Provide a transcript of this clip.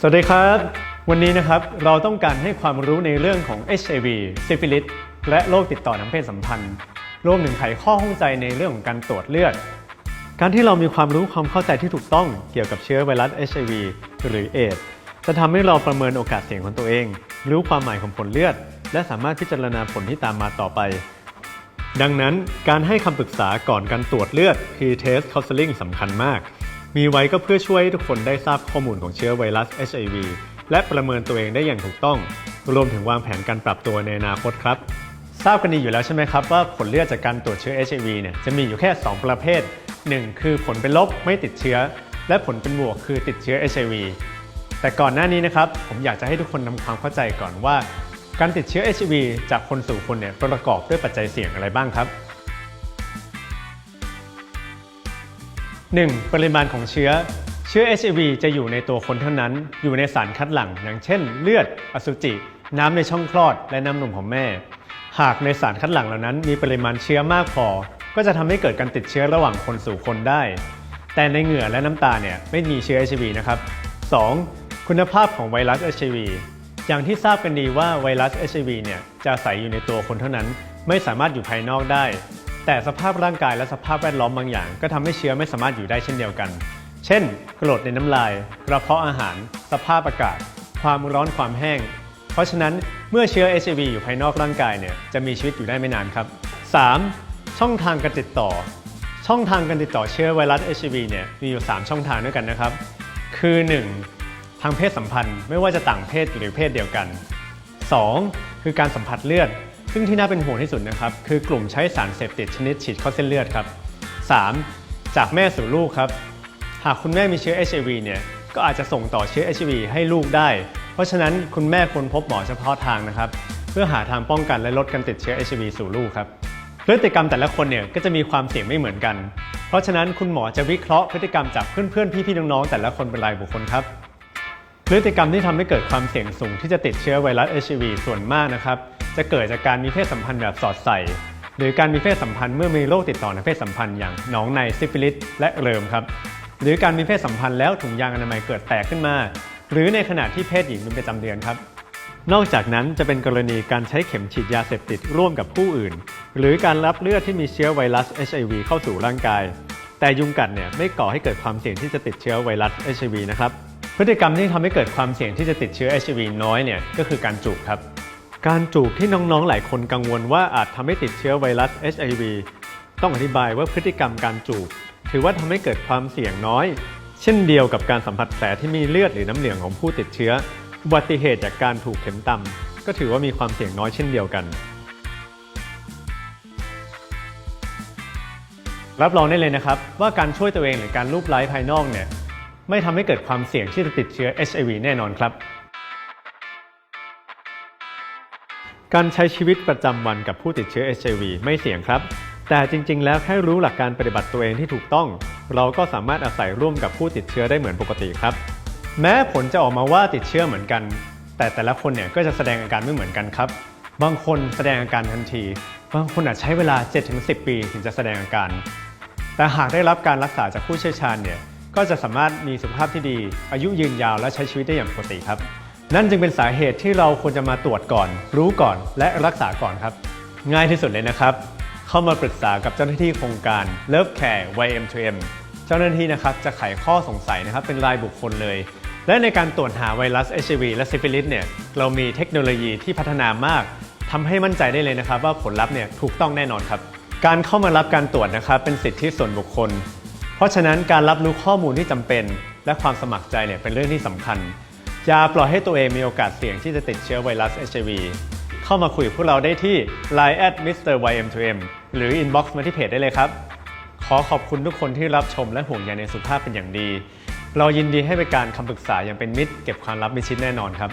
สวัสดีครับ วันนี้นะครับเราต้องการให้ความรู้ในเรื่องของ HIV ซิฟิลิสและโรคติดต่อทางเพศสัมพันธ์รวมถึงไขข้อข้องใจในเรื่องของการตรวจเลือด การที่เรามีความรู้ความเข้าใจที่ถูกต้องเกี่ยวกับเชื้อไวรัส HIV หรือเอดจะทำให้เราประเมินโอกาสเสี่ยงของตัวเอง รู้ความหมายของผลเลือด และสามารถพิจารณาผลที่ตามมาต่อไป ดังนั้นการให้คำปรึกษาก่อนการตรวจเลือด Pre-Test Counseling สำคัญมาก มีไว้ก็เพื่อช่วยให้ทุกคนได้ทราบข้อมูลของเชื้อไวรัส HIV และประเมินตัวเองได้อย่างถูกต้อง รวมถึงวางแผนการปรับตัวในอนาคตครับ ทราบกันดีอยู่แล้วใช่ไหมครับว่าผลเลือดจากการตรวจเชื้อ HIV เนี่ยจะมีอยู่แค่ 2 ประเภท 1 คือผลเป็นลบไม่ติดเชื้อ และผลเป็นบวกคือติดเชื้อ HIV แต่ก่อนหน้านี้นะครับผมอยากจะให้ทุกคนทำความเข้าใจก่อนว่า การติดเชื้อ HIV จากคนสู่คนเนี่ยประกอบด้วยปัจจัยเสี่ยงอะไรบ้างครับ 1. ปริมาณของเชื้อ เชื้อ HIV จะอยู่ในตัวคนเท่านั้น อยู่ในสารคัดหลั่ง อย่างเช่น เลือด อสุจิ น้ำในช่องคลอด และน้ำนมของแม่ หากในสารคัดหลั่งเหล่านั้น มีปริมาณเชื้อมากพอ ก็จะทำให้เกิดการติดเชื้อระหว่างคนสู่คนได้ แต่ในเหงื่อและน้ำตาเนี่ยไม่มีเชื้อ HIV นะครับ 2. คุณภาพของไวรัส HIV อย่างที่ทราบกันดีว่าไวรัส HIV เนี่ยจะอาศัยอยู่ในตัวคนเท่านั้น ไม่สามารถอยู่ภายนอกได้ แต่สภาพร่างกายและสภาพแวดล้อมบางอย่าง ก็ทำให้เชื้อไม่สามารถอยู่ได้เช่นเดียวกัน เช่นกรดในน้ำลาย กระเพาะอาหาร สภาพอากาศ ความร้อนความแห้ง เพราะฉะนั้นเมื่อเชื้อ HIV อยู่ภายนอกร่างกายเนี่ยจะมีชีวิตอยู่ได้ไม่นานครับ 3. ช่องทางการติดต่อ ช่องทางการติดต่อเชื้อไวรัส HIV เนี่ยมีอยู่ 3 ช่องทางด้วยกันนะครับ คือ 1. ทางเพศสัมพันธ์ไม่ว่าจะต่างเพศหรือเพศเดียวกัน 2. คือการสัมผัสเลือด ซึ่งที่น่าเป็นห่วงที่สุดนะครับ คือกลุ่มใช้สารเสพติดชนิดฉีดเข้าเส้นเลือดครับ 3. จากแม่สู่ลูกครับ หากคุณแม่มีเชื้อ HIV เนี่ยก็อาจจะส่งต่อเชื้อ HIV ให้ลูกได้ เพราะฉะนั้นคุณแม่ควรพบหมอเฉพาะทางนะครับ เพื่อหาทางป้องกันและลดการติดเชื้อ HIV สู่ลูกครับพฤติกรรมแต่ละคนเนี่ยก็จะมีความเสี่ยงไม่เหมือนกัน เพราะฉะนั้นคุณหมอจะวิเคราะห์พฤติกรรมจากเพื่อนๆพี่ๆน้องๆแต่ละคนเป็นรายบุคคลครับพฤติกรรมที่ทำให้เกิดความเสี่ยงสูงที่จะติดเชื้อไวรัส HIV ส่วนมากนะครับ จะเกิดจากการมีเพศสัมพันธ์แบบสอดใส่ หรือการมีเพศสัมพันธ์เมื่อมีโรคติดต่อในเพศสัมพันธ์อย่างหนองในซิฟิลิสและเริมครับ หรือการมีเพศสัมพันธ์แล้วถุงยางอนามัยเกิดแตกขึ้นมา หรือในขณะที่เพศหญิงเป็นประจำเดือนครับ นอกจากนั้นจะเป็นกรณีการใช้เข็มฉีดยาเสพติดร่วมกับผู้อื่น หรือการรับเลือดที่มีเชื้อไวรัส HIV เข้าสู่ร่างกาย แต่ยุงกัดเนี่ยไม่ก่อให้เกิดความเสี่ยงที่จะติดเชื้อไวรัส HIV นะครับพฤติกรรมที่ทำให้เกิดความเสี่ยงที่จะติดเชื้อ HIV น้อยเนี่ยก็คือการจูบครับ การจูบที่น้องๆ หลายคนกังวลว่าอาจทำให้ติดเชื้อไวรัส HIV ต้องอธิบายว่าพฤติกรรมการจูบ ถือว่าทำให้เกิดความเสี่ยงน้อย เช่นเดียวกับการสัมผัสแผลที่มีเลือดหรือน้ำเหลืองของผู้ติดเชื้อ อุบัติเหตุจากการถูกเข็มต่ำก็ถือว่ามีความเสี่ยงน้อยเช่นเดียวกัน รับรองได้เลยนะครับว่าการช่วยตัวเองหรือการรูปไล้ภายนอกเนี่ยไม่ทำให้เกิดความเสี่ยงที่จะติดเชื้อ HIV แน่นอนครับ การใช้ชีวิตประจำวันกับผู้ติดเชื้อ HIV ไม่เสี่ยงครับ แต่จริง ๆ แล้วแค่รู้หลักการปฏิบัติตัวเองที่ถูกต้อง เราก็สามารถอาศัยร่วมกับผู้ติดเชื้อได้เหมือนปกติครับ แม้ผลจะออกมาว่าติดเชื้อเหมือนกัน แต่แต่ละคนเนี่ยก็จะแสดงอาการไม่เหมือนกันครับ บางคนแสดงอาการทันที บางคนอาจใช้เวลา 7-10 ปีถึงจะแสดงอาการ แต่หากได้รับการรักษาจากผู้เชี่ยวชาญเนี่ยก็จะสามารถมีสุขภาพที่ดี อายุยืนยาวและใช้ชีวิตได้อย่างปกติครับ นั่นจึงเป็นสาเหตุที่เราควรจะมาตรวจก่อน รู้ก่อนและรักษาก่อนครับ ง่ายที่สุดเลยนะครับ เข้ามาปรึกษากับเจ้าหน้าที่โครงการ Love Care YM2M เจ้าหน้าที่นะครับจะไขข้อสงสัยนะครับเป็นรายบุคคลเลย และในการตรวจหาไวรัส HIV และซิฟิลิสเนี่ยเรามีเทคโนโลยีที่พัฒนามากทำให้มั่นใจได้เลยนะครับ ว่าผลลัพธ์เนี่ยถูกต้องแน่นอนครับ การเข้ามารับการตรวจนะครับเป็นสิทธิส่วนบุคคล เพราะฉะนั้นการรับรู้ข้อมูลที่จำเป็น และความสมัครใจเนี่ยเป็นเรื่องที่สำคัญ อย่าปล่อยให้ตัวเองมีโอกาสเสี่ยงที่จะติดเชื้อไวรัส HIV เข้ามาคุยกับพวกเราได้ที่ line at mr ym2m หรือ inbox มาที่เพจได้เลยครับ ขอขอบคุณทุกคนที่รับชมและห่วงใยในสุขภาพเป็นอย่างดี เรายินดีให้บริการคำปรึกษาอย่างเป็นมิตร เก็บความลับมิชิดแน่นอนครับ